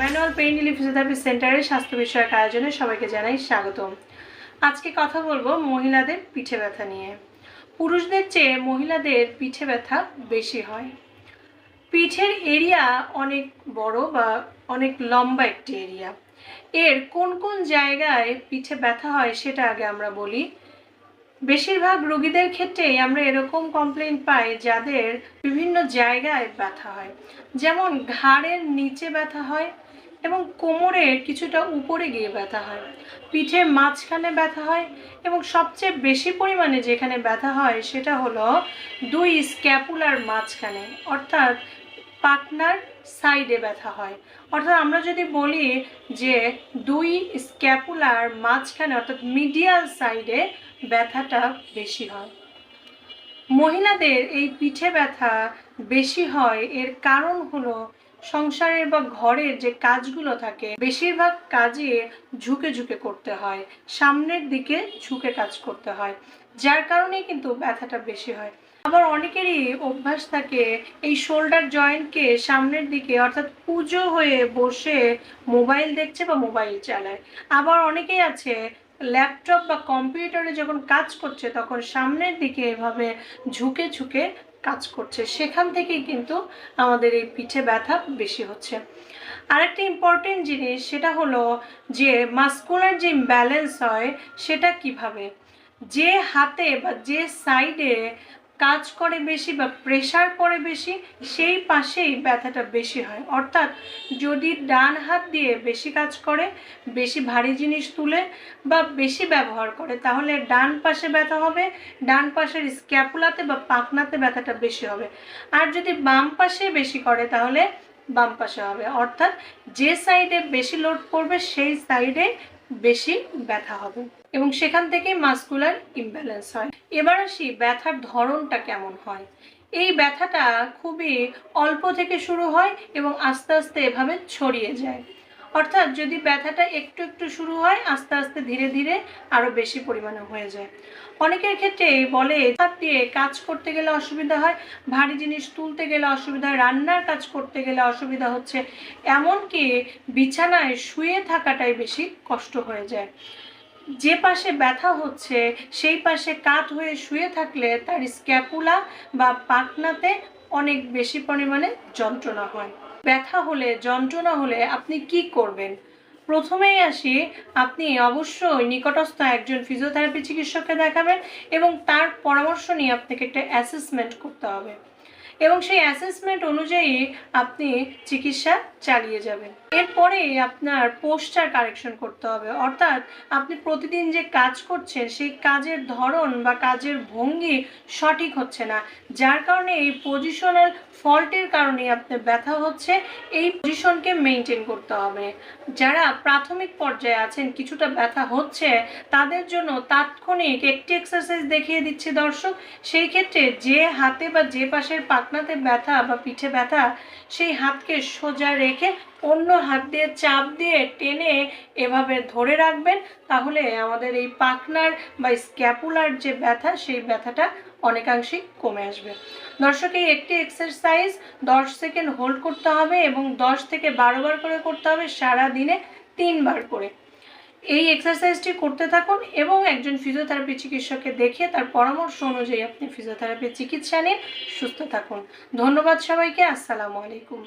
Manual pain relief physiotherapy সেন্টারের স্বাস্থ্য বিষয়ক আয়োজনে সবাইকে জানাই স্বাগতম। আজকে কথা বলব মহিলাদের পিঠে ব্যথা নিয়ে। পুরুষদের চেয়ে মহিলাদের পিঠে ব্যথা বেশি হয়। পিঠের এরিয়া অনেক বড় বা অনেক লম্বা একটি এরিয়া। এর কোন কোন জায়গায় পিঠে ব্যথা হয় সেটা আগে আমরা বলি। বেশিরভাগ রোগীদের ক্ষেত্রেই আমরা এরকম কমপ্লেন পাই যাদের বিভিন্ন জায়গায় ব্যথা হয়। যেমন ঘাড়ের নিচে ব্যথা হয় এবং কোমরের কিছুটা উপরে গিয়ে ব্যথা হয়। পিঠের মাঝখানে ব্যথা হয় এবং সবচেয়ে বেশি পরিমাণে যেখানে ব্যথা হয় সেটা হলো দুই স্ক্যাপুলার মাঝখানে, অর্থাৎ পাটনার সাইডে ব্যথা হয়। অর্থাৎ আমরা যদি বলি যে দুই স্ক্যাপুলার মাঝখানে, অর্থাৎ মিডিয়াল সাইডে ব্যথাটা বেশি হয়। মহিলাদের এই পিঠে ব্যথা বেশি হয় এর কারণ হলো সংসারের বা ঘরের যে কাজগুলো থাকে, বেশিরভাগ কাজে ঝুঁকে ঝুঁকে করতে হয়। সামনের দিকে ঝুঁকে কাজ করতে হয়, যার কারণে কিন্তু ব্যথাটা বেশি হয়। আবার অনেকেরই অভ্যাস থাকে, এই শোল্ডার জয়েন্টকে সামনের দিকে, অর্থাৎ পুজো হয়ে বসে মোবাইল দেখছে বা মোবাইল চালায়। আবার অনেকেই আছে ল্যাপটপ বা কম্পিউটারে যখন কাজ করছে, তখন সামনের দিকে এভাবে ঝুঁকে ঝুঁকে কাজ করছে। সেখান থেকেই কিন্তু আমাদের এই পিঠে ব্যথা বেশি হচ্ছে। আরেকটা ইম্পর্টেন্ট জিনিস, সেটা হলো যে মাস্কুলার যে ব্যালেন্স হয়, সেটা কীভাবে? যে হাতে বা যে সাইডে কাজ করে বেশি বা প্রেশার পড়ে বেশি, সেই পাশেই ব্যথাটা বেশি হয়। অর্থাৎ যদি ডান হাত দিয়ে বেশি কাজ করে, বেশি ভারী জিনিস তুলে বা বেশি ব্যবহার করে, তাহলে ডান পাশে ব্যথা হবে, ডান পাশের স্ক্যাপুলাতে বা পাকনাতে ব্যথাটা বেশি হবে। আর যদি বাম পাশে বেশি করে, তাহলে বাম পাশে হবে। অর্থাৎ যে সাইডে বেশি লোড পড়বে সেই সাইডে বেশি ব্যথা হবে। এবং সেখান থেকেই মাস্কুলার ইমব্যালেন্স হয়। এবার আসি ব্যথার ধরনটা কেমন হয়। এই ব্যথাটা খুবই অল্প থেকে শুরু হয় এবং আস্তে আস্তে এভাবে ছড়িয়ে যায়। অর্থাৎ যদি ব্যথাটা একটু একটু শুরু হয়, আস্তে আস্তে ধীরে ধীরে আরও বেশি পরিমাণে হয়ে যায়। অনেকের ক্ষেত্রে বলে হাত দিয়ে কাজ করতে গেলে অসুবিধা হয়, ভারী জিনিস তুলতে গেলে অসুবিধা হয়, রান্নার কাজ করতে গেলে অসুবিধা হচ্ছে। এমনকি বিছানায় শুয়ে থাকাটাই বেশি কষ্ট হয়ে যায়। যে পাশে ব্যথা হচ্ছে, সেই পাশে কাত হয়ে শুয়ে থাকলে তার স্ক্যাপুলা বা পাকনাতে অনেক বেশি পরিমাণে যন্ত্রণা হয়। ব্যথা হলে, যন্ত্রণা হলে আপনি কি করবেন? প্রথমেই আসি, আপনি অবশ্যই নিকটস্থ একজন ফিজিওথেরাপি চিকিৎসককে দেখাবেন এবং তার পরামর্শ নিয়ে আপনাকে একটা অ্যাসেসমেন্ট করতে হবে। এবং সেই অ্যাসেসমেন্ট অনুযায়ী আপনি চিকিৎসা চালিয়ে যাবেন। এরপরে আপনার পোস্টার কারেকশন করতে হবে। অর্থাৎ আপনি প্রতিদিন যে কাজ করছেন, সেই কাজের ধরন বা কাজের ভঙ্গি সঠিক হচ্ছে না। যার কারণে এই পজিশনাল ফল্টের কারণে আপনার ব্যথা হচ্ছে। এই পজিশনকে মেনটেন করতে হবে। যারা প্রাথমিক পর্যায়ে আছেন, কিছুটা ব্যথা হচ্ছে, তাদের জন্য তাৎক্ষণিক একটি এক্সারসাইজ দেখিয়ে দিচ্ছে দর্শক। সেই ক্ষেত্রে যে হাতে বা যে পাশের পাকনাতে ব্যথা বা পিঠে ব্যথা, সেই হাতকে সোজা রেখে অন্য হাত দিয়ে চাপ দিয়ে টেনে এভাবে ধরে রাখবেন, তাহলে আমাদের এই পাখনার বা স্ক্যাপুলার যে ব্যথা, সেই ব্যথাটা অনেকাংশেই কমে আসবে। দর্শক, এই একটি এক্সারসাইজ দশ সেকেন্ড হোল্ড করতে হবে এবং দশ থেকে বারো বার করে করতে হবে সারা দিনে তিনবার করে। এই এক্সারসাইজটি করতে থাকুন এবং একজন ফিজিওথেরাপি চিকিৎসককে দেখে তার পরামর্শ অনুযায়ী আপনি ফিজিওথেরাপির চিকিৎসা নিন, সুস্থ থাকুন। ধন্যবাদ সবাইকে, আসসালামু আলাইকুম।